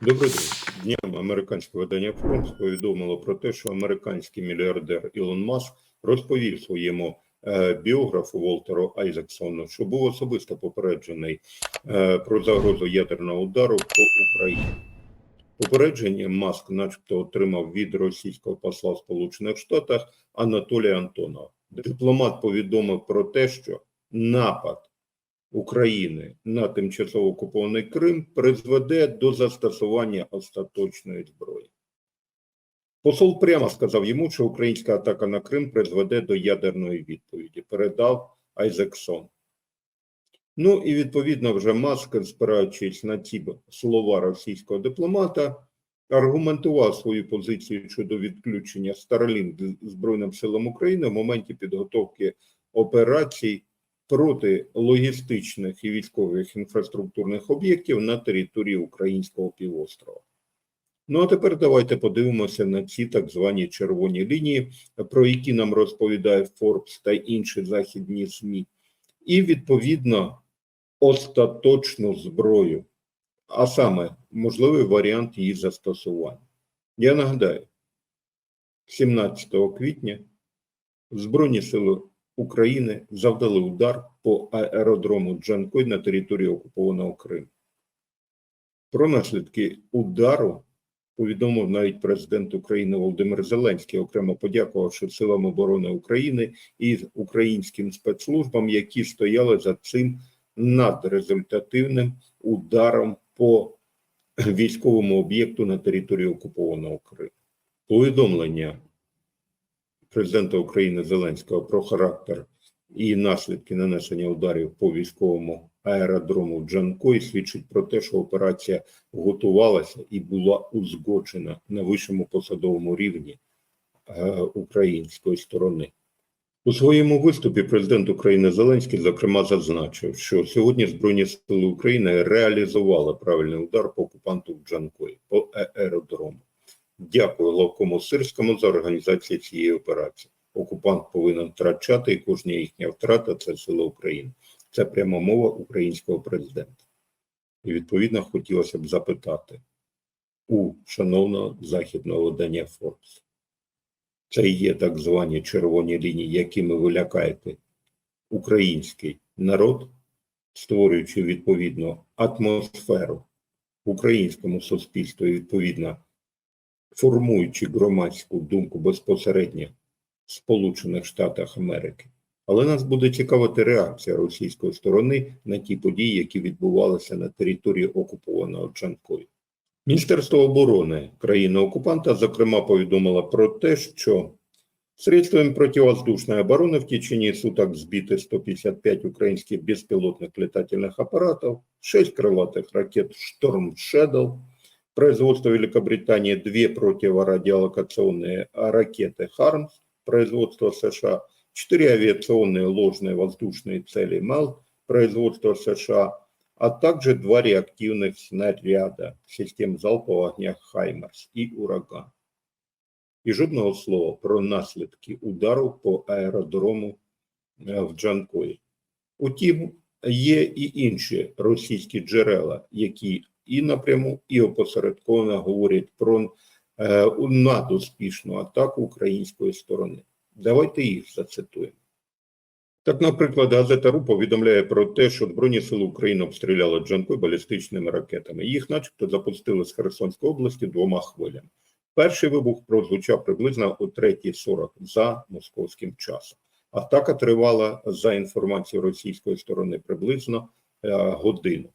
Добрий день. Дням американське видання Forbes повідомило про те, що американський мільярдер Ілон Маск розповів своєму е, біографу Волтеру Айзексону, що був особисто попереджений е, про загрозу ядерного удару по Україні. Попередження Маск, начебто, отримав від російського посла Сполучених Штатах Анатолія Антонова. Дипломат повідомив про те, що напад України на тимчасово окупований Крим призведе до застосування остаточної зброї. Посол прямо сказав йому, що українська атака на Крим призведе до ядерної відповіді, передав Айзексон. Ну і відповідно вже Маск, спираючись на ці слова російського дипломата, аргументував свою позицію щодо відключення Starlink Збройним силам України в моменті підготовки операцій проти логістичних і військових інфраструктурних об'єктів на території українського півострова. Ну а тепер давайте подивимося на ці так звані червоні лінії, про які нам розповідає Forbes та інші західні ЗМІ, і відповідно остаточну зброю, а саме можливий варіант її застосування. Я нагадаю, 17 квітня Збройні сили України завдали удар по аеродрому Джанкой на території окупованого Криму. Про наслідки удару повідомив навіть президент України Володимир Зеленський, окремо подякувавши силам оборони України і українським спецслужбам, які стояли за цим надрезультативним ударом по військовому об'єкту на території окупованого Криму. Повідомлення президента України Зеленського про характер і наслідки нанесення ударів по військовому аеродрому Джанкой свідчить про те, що операція готувалася і була узгоджена на вищому посадовому рівні е, української сторони. У своєму виступі президент України Зеленський зокрема зазначив, що сьогодні Збройні сили України реалізували правильний удар по окупанту в Джанкої по аеродрому. Дякую Лавкому Сирському за організацію цієї операції. Окупант повинен втрачати, і кожна їхня втрата це сила України. Це пряма мова українського президента. І відповідно хотілося б запитати у шановного західного видання Forbes. Це є так звані червоні лінії, якими ви лякаєте український народ, створюючи відповідну атмосферу в українському суспільстві, відповідно формуючи громадську думку безпосередньо в Сполучених Штатах Америки. Але нас буде цікавити реакція російської сторони на ті події, які відбувалися на території окупованого Джанкою. Міністерство оборони країни-окупанта, зокрема, повідомило про те, що средствами противоздушной обороны в течение суток сбиты 155 украинских беспилотных летательных аппаратов, 6 крылатых ракет «Шторм Shadow», производство Великобритании две противорадиолокационные ракеты «Хармс», производство США, четыре авиационные ложные воздушные цели «Мел», производство США, а также два реактивных снаряда систем залпового огня «Хаймерс» и «Ураган». І жодного слова про наслідки удару по аеродрому е, в Джанкої. Утім, є і інші російські джерела, які і напряму, і опосередковано говорять про е, надуспішну атаку української сторони. Давайте їх зацитуємо. Так, наприклад, газета РУ повідомляє про те, що Збройні сили України обстріляли Джанкой балістичними ракетами. Їх, начебто, запустили з Херсонської області двома хвилями. Перший вибух прозвучав приблизно о 3.40 за московським часом. Атака тривала за інформацією російської сторони приблизно е, годину.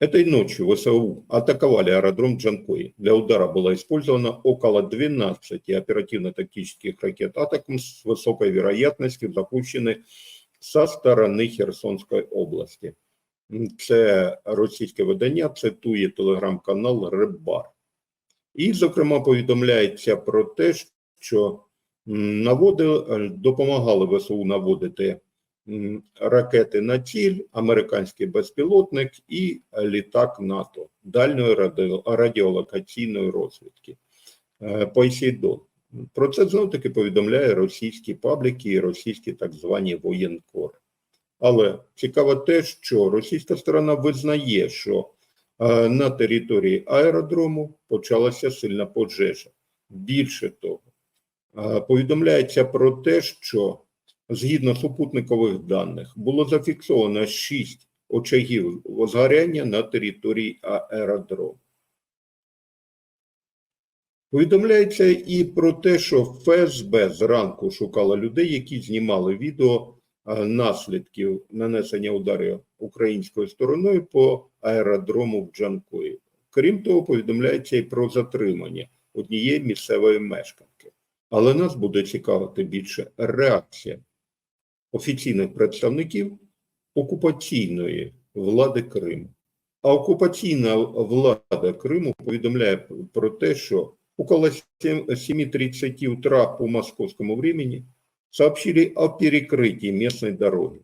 Этой ночью ВСУ атаковали аэродром Джанкой. Для удара было использовано около 12 оперативно-тактических ракет «Атакам» с высокой вероятностью запущены со сторони Херсонської області. Це російське видання цитує телеграм-канал Рибар. І, зокрема, повідомляється про те, що наводили, допомагали ВСУ наводити ракети на ціль, американський безпілотник і літак НАТО дальньої радіолокаційної розвідки Посейдон. Про це знов таки повідомляє російські пабліки і російські так звані воєнкори. Але цікаво те, що російська сторона визнає, що е, на території аеродрому почалася сильна пожежа. Більше того, е, повідомляється про те, що згідно супутникових даних було зафіксовано 6 очагів возгоряння на території аеродрому. Повідомляється і про те, що ФСБ зранку шукала людей, які знімали відео е, наслідків нанесення ударів українською стороною по аеродрому в Джанкої. Крім того, повідомляється і про затримання однієї місцевої мешканки. Але нас буде цікавити більше реакція офіційних представників окупаційної влади Криму. А окупаційна влада Криму повідомляє про те, що около 7.30 утра по московскому времени сообщили о перекрытии местной дороги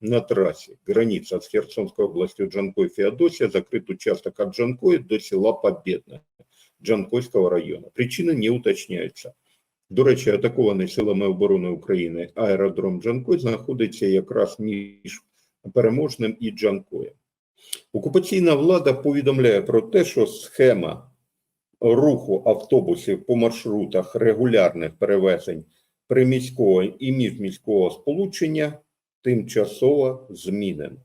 на трассе. Граница с Херсонской областью Джанкой Феодосия закрыт участок от Джанкоя до села Победное Джанкойського району. Причини не уточняються. До речі, атакований силами оборони України аеродром Джанкой знаходиться якраз між переможним і Джанкоєм. Окупаційна влада повідомляє про те, що схема руху автобусів по маршрутах регулярних перевезень приміського і міжміського сполучення тимчасово змінена.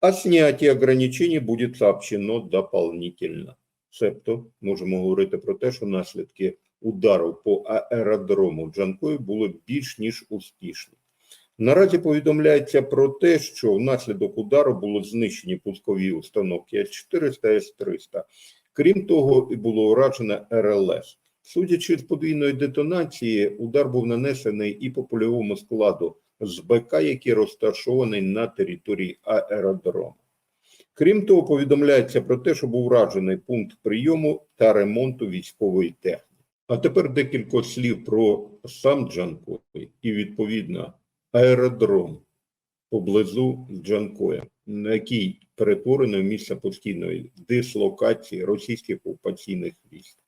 А снятие ограничений буде сообщено дополнительно. Себто можемо говорити про те, що наслідки удару по аеродрому Джанкої були більш ніж успішні. Наразі повідомляється про те, що внаслідок удару було знищені пускові установки С-400 С-300. Крім того, і було уражено РЛС. Судячи з подвійної детонації, удар був нанесений і по польовому складу з БК, який розташований на території аеродрому. Крім того, повідомляється про те, що був вражений пункт прийому та ремонту військової техніки. А тепер декілька слів про сам Джанкой і відповідно аеродром поблизу Джанкоя, на який перетворено в місце постійної дислокації російських окупаційних військ.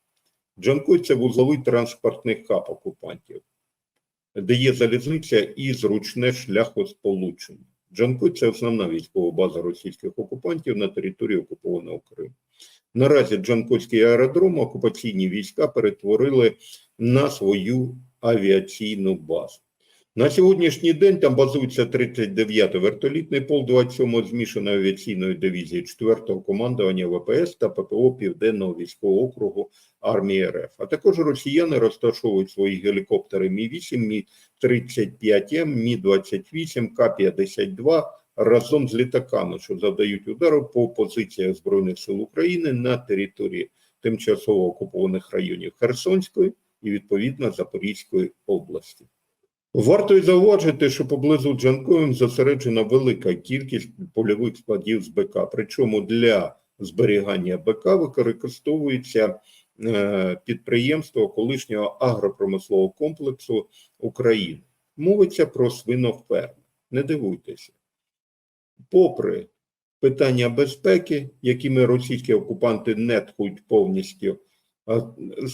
Джанкой це вузловий транспортний хаб окупантів, де є залізниця і зручне шляхосполучення. Джанкой це основна військова база російських окупантів на території окупованого Криму. Наразі Джанкойський аеродром окупаційні війська перетворили на свою авіаційну базу. На сьогоднішній день там базується 39-й вертолітний полк 27-го змішаної авіаційної дивізії 4-го командування ВПС та ППО Південного військового округу армії РФ. А також росіяни розташовують свої гелікоптери Мі-8, Мі-35М, Мі-28, К-52 разом з літаками, що завдають удару по позиціях Збройних сил України на території тимчасово окупованих районів Херсонської і відповідно Запорізької області. Варто й зауважити, що поблизу Джанкоєм зосереджена велика кількість польових складів з БК. Причому для зберігання БК використовується е, підприємство колишнього агропромислового комплексу України. Мовиться про свиноферми. Не дивуйтеся. Попри питання безпеки, якими російські окупанти не тхуть повністю,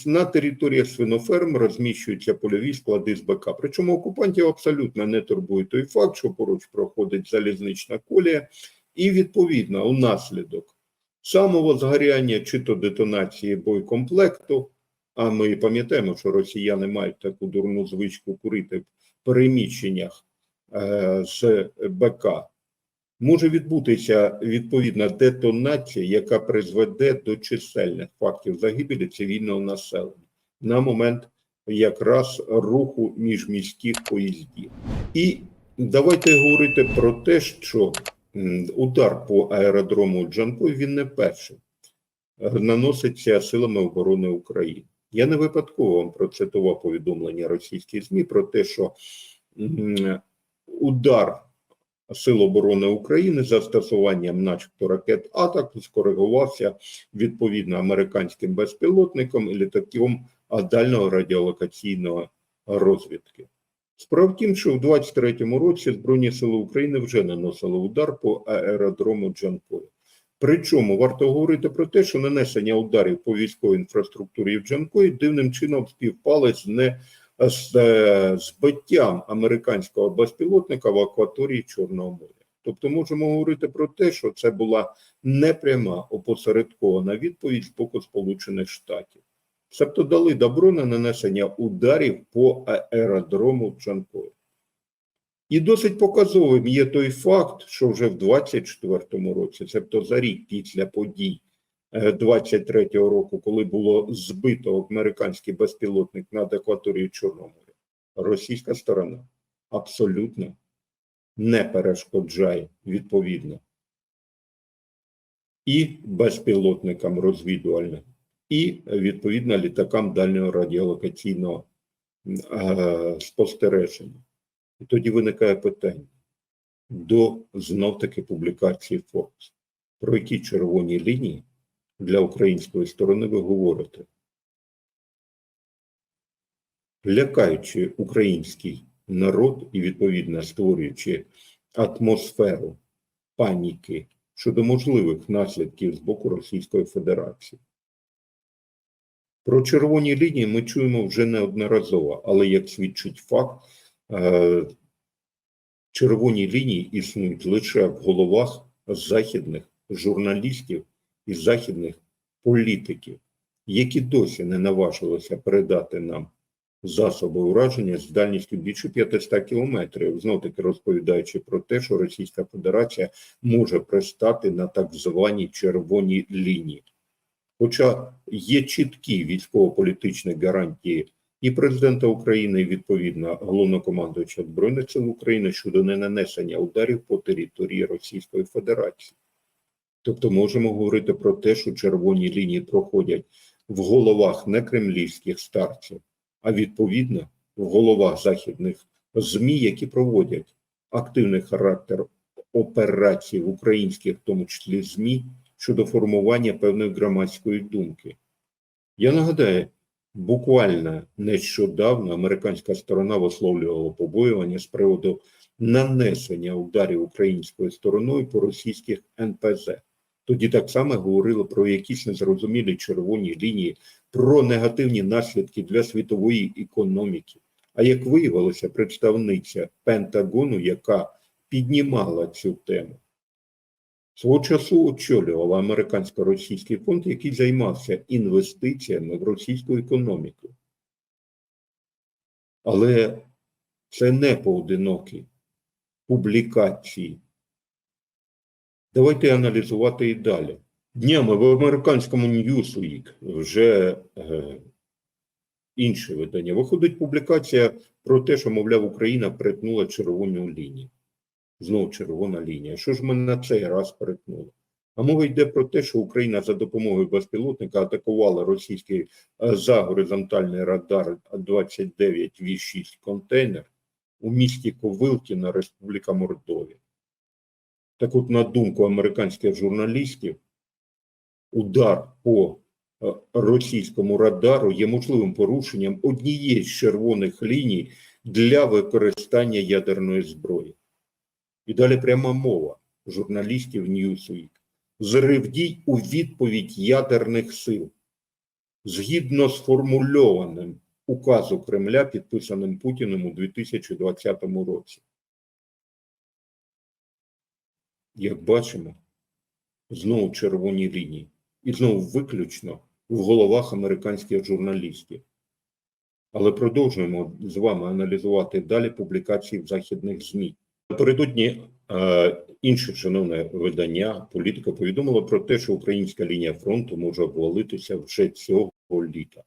на територіях свиноферм розміщуються польові склади з БК. Причому окупантів абсолютно не турбує той факт, що поруч проходить залізнична колія, і відповідно унаслідок самого згоряння чи то детонації боєкомплекту. А ми пам'ятаємо, що росіяни мають таку дурну звичку курити в переміщеннях е, з БК. Може відбутися відповідна детонація, яка призведе до чисельних фактів загибелі цивільного населення на момент якраз руху міжміських поїздів. І давайте говорити про те, що удар по аеродрому Джанкой він не перший е, наноситься силами оборони України. Я не випадково вам процитував повідомлення російських ЗМІ про те, що удар Сил оборони України застосуванням, начебто, ракет АТАК скоригувався відповідно американським безпілотником і літаком дальнього радіолокаційного розвідки. Справа в тім, що в 23-му році Збройні сили України вже наносили удар по аеродрому Джанкої. Причому варто говорити про те, що нанесення ударів по військовій інфраструктурі в Джанкої дивним чином співпали з не з е, збиттям американського безпілотника в акваторії Чорного моря. Тобто можемо говорити про те, що це була непряма опосередкована відповідь з боку Сполучених Штатів. Себто дали добро на нанесення ударів по аеродрому в. І досить показовим є той факт, що вже в 24-му році, тобто за рік після подій 23-го року, коли було збито американський безпілотник над акваторією Чорного моря, російська сторона абсолютно не перешкоджає відповідно і безпілотникам розвідувальним, і відповідно літакам дальнього радіолокаційного е, спостереження. І тоді виникає питання до знов-таки публікації Forbes. Про які червоні лінії для української сторони ви говорите? Лякаючи український народ і, відповідно, створюючи атмосферу паніки щодо можливих наслідків з боку Російської Федерації. Про червоні лінії ми чуємо вже неодноразово, але як свідчить факт, е, червоні лінії існують лише в головах західних журналістів і західних політиків, які досі не наважилися передати нам засоби ураження з дальністю більше 500 кілометрів, знов таки розповідаючи про те, що Російська Федерація може пристати на так звані червоні лінії. Хоча є чіткі військово-політичні гарантії і президента України, і відповідно головнокомандуюча Збройних сил України щодо ненанесення ударів по території Російської Федерації. Тобто можемо говорити про те, що червоні лінії проходять в головах не кремлівських старців, а відповідно в головах західних ЗМІ, які проводять активний характер операцій в українських, в тому числі ЗМІ, щодо формування певної громадської думки. Я нагадаю, буквально нещодавно американська сторона висловлювала побоювання з приводу нанесення ударів українською стороною по російських НПЗ. Тоді так само говорили про якісь незрозумілі червоні лінії, про негативні наслідки для світової економіки. А як виявилося, представниця Пентагону, яка піднімала цю тему, свого часу очолювала американсько-російський фонд, який займався інвестиціями в російську економіку. Але це не поодинокі публікації. Давайте аналізувати і далі. Днями в американському Newsweek вже е, інше видання. Виходить публікація про те, що, мовляв, Україна перетнула червону лінію. Знову червона лінія. Що ж ми на цей раз перетнули? А мова йде про те, що Україна за допомогою безпілотника атакувала російський е, загоризонтальний радар 29 В6 контейнер у місті Ковилкіна, Республіка Мордовія. Так от, на думку американських журналістів, удар по е, російському радару є можливим порушенням однієї з червоних ліній для використання ядерної зброї. І далі пряма мова журналістів Newsweek. Зрив дій у відповідь ядерних сил. Згідно з формульованим указу Кремля, підписаним Путіним у 2020 році. Як бачимо, знову червоні лінії. І знову виключно в головах американських журналістів. Але продовжуємо з вами аналізувати далі публікації в західних ЗМІ. Напередодні е, інше шановне видання політика повідомило про те, що українська лінія фронту може обвалитися вже цього літа.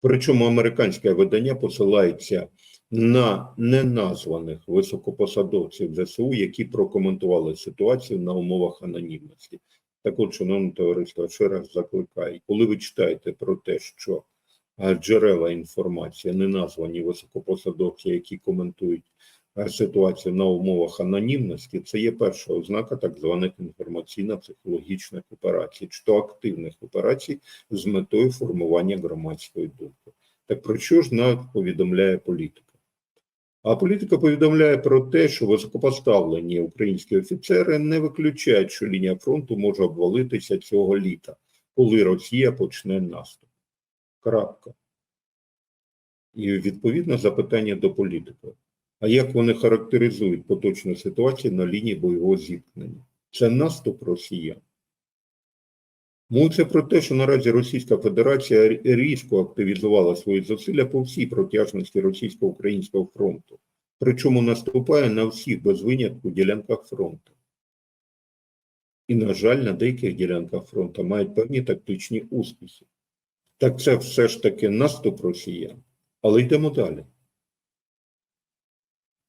Причому американське видання посилається на неназваних високопосадовців ЗСУ, які прокоментували ситуацію на умовах анонімності. Так от, шановне товариство, ще раз закликаю, коли ви читаєте про те, що е, джерела інформації не названі високопосадовці, які коментують е, ситуацію на умовах анонімності, це є перша ознака так званих інформаційно-психологічних операцій, чи то активних операцій з метою формування громадської думки. Так про що ж нам повідомляє політика? А політика повідомляє про те, що високопоставлені українські офіцери не виключають, що лінія фронту може обвалитися цього літа, коли Росія почне наступ. Крапка. І відповідно запитання до політика. А як вони характеризують поточну ситуацію на лінії бойового зіткнення? Це наступ росіян. Мовиться про те, що наразі Російська Федерація різко активізувала свої зусилля по всій протяжності російсько-українського фронту, причому наступає на всіх без винятку ділянках фронту. І, на жаль, на деяких ділянках фронту мають певні тактичні успіхи. Так це все ж таки наступ росіян. Але йдемо далі.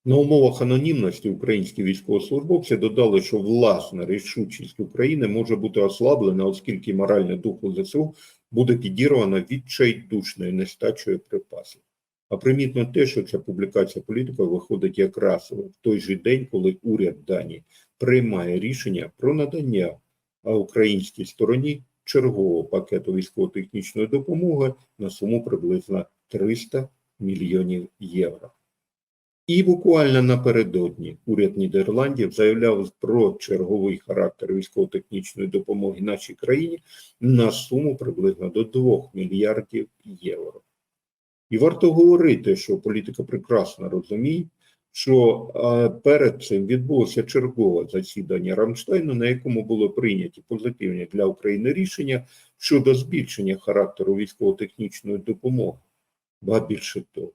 На умовах анонімності українські військовослужбовці додали, що власна рішучість України може бути ослаблена, оскільки моральний дух у ЗСУ буде підірвано відчайдушною нестачею припасів. А примітно те, що ця публікація політика виходить якраз в той же день, коли уряд Данії приймає рішення про надання українській стороні чергового пакету військово-технічної допомоги на суму приблизно 300 мільйонів євро. І буквально напередодні уряд Нідерландів заявляв про черговий характер військово-технічної допомоги нашій країні на суму приблизно до 2 мільярдів євро. І варто говорити, що політика прекрасно розуміє, що перед цим відбулося чергове засідання Рамштайну, на якому було прийняті позитивні для України рішення щодо збільшення характеру військово-технічної допомоги. Ба більше того,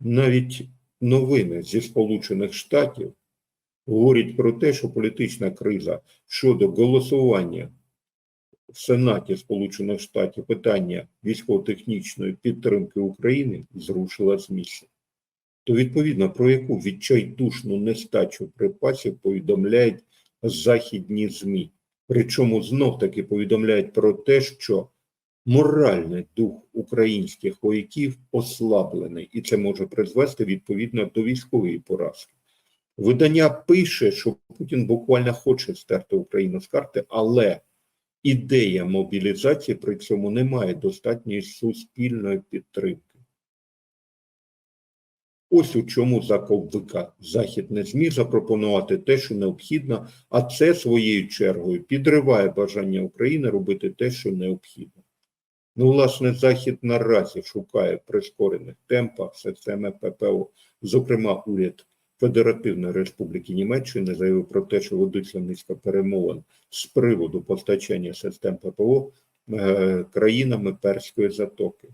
навіть новини зі Сполучених Штатів говорять про те, що політична криза щодо голосування в Сенаті Сполучених Штатів питання військово-технічної підтримки України зрушила з місця. То відповідно про яку відчайдушну нестачу припасів повідомляють західні ЗМІ. Причому знов таки повідомляють про те, що моральний дух українських вояків ослаблений, і це може призвести відповідно до військової поразки. Видання пише, що Путін буквально хоче стерти Україну з карти, але ідея мобілізації при цьому не має достатньої суспільної підтримки. Ось у чому заковика Захід не зміг запропонувати те, що необхідно, а це своєю чергою підриває бажання України робити те, що необхідно. Ну, власне, Захід наразі шукає прискорених темпах системи ППО. Зокрема, уряд Федеративної Республіки Німеччини заявив про те, що ведуться низка перемовин з приводу постачання систем ППО е, країнами Перської затоки.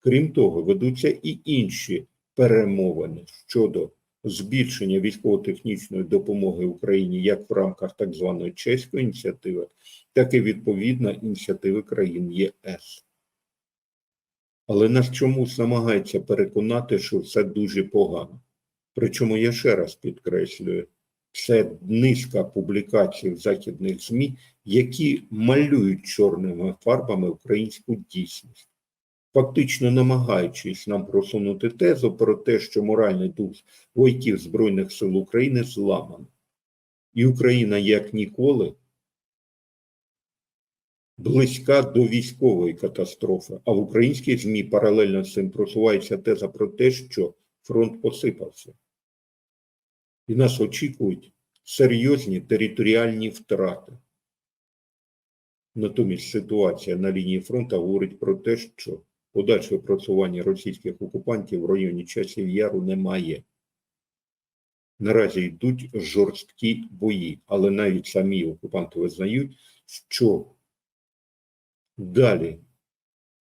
Крім того, ведуться і інші перемовини щодо збільшення військово-технічної допомоги Україні як в рамках так званої чеської ініціативи, так і відповідно ініціативи країн ЄС. Але нас чомусь намагається переконати, що все дуже погано. Причому я ще раз підкреслюю, це низка публікацій в західних ЗМІ, які малюють чорними фарбами українську дійсність, фактично намагаючись нам просунути тезу про те, що моральний дух вояків Збройних сил України зламаний. І Україна як ніколи близька до військової катастрофи, а в українській ЗМІ паралельно з цим просувається теза про те, що фронт посипався. І нас очікують серйозні територіальні втрати. Натомість ситуація на лінії фронту говорить про те, що подальше просування російських окупантів в районі часів Яру немає. Наразі йдуть жорсткі бої, але навіть самі окупанти визнають, що далі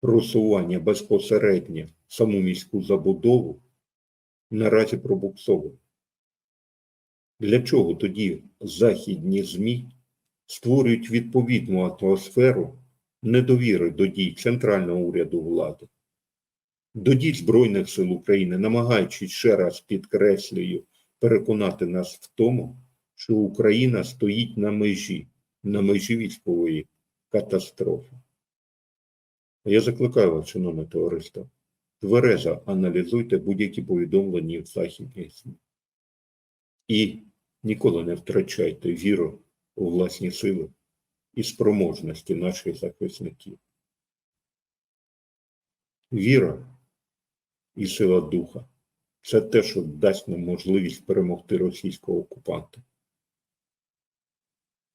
просування безпосередньо саму міську забудову наразі пробуксовує. Для чого тоді західні ЗМІ створюють відповідну атмосферу недовіри до дій центрального уряду влади, до дій Збройних сил України, намагаючись ще раз підкреслюю, переконати нас в тому, що Україна стоїть на межі, на межі військової катастрофи. Я закликаю вас, шановне товариство, тверезо аналізуйте будь-які повідомлення в західних ЗМІ. І ніколи не втрачайте віру у власні сили і спроможності наших захисників. Віра і сила духа це те, що дасть нам можливість перемогти російського окупанта.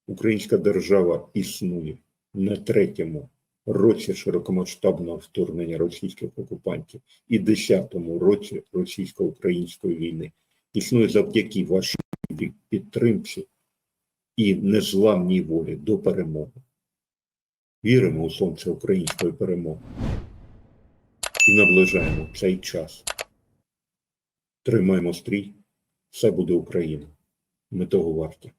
Українська держава існує на третьому році широкомасштабного вторгнення російських окупантів і 10-му році російсько-української війни існує завдяки вашій підтримці і незламній волі до перемоги. Віримо у сонце української перемоги і наближаємо цей час. Тримаємо стрій, все буде Україна. Ми того варті.